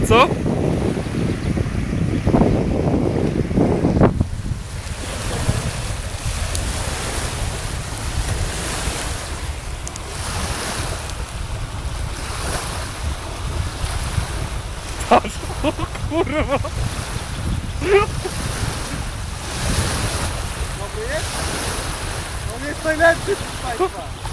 co? Dobry jest? On jest najlepszy z Państwa!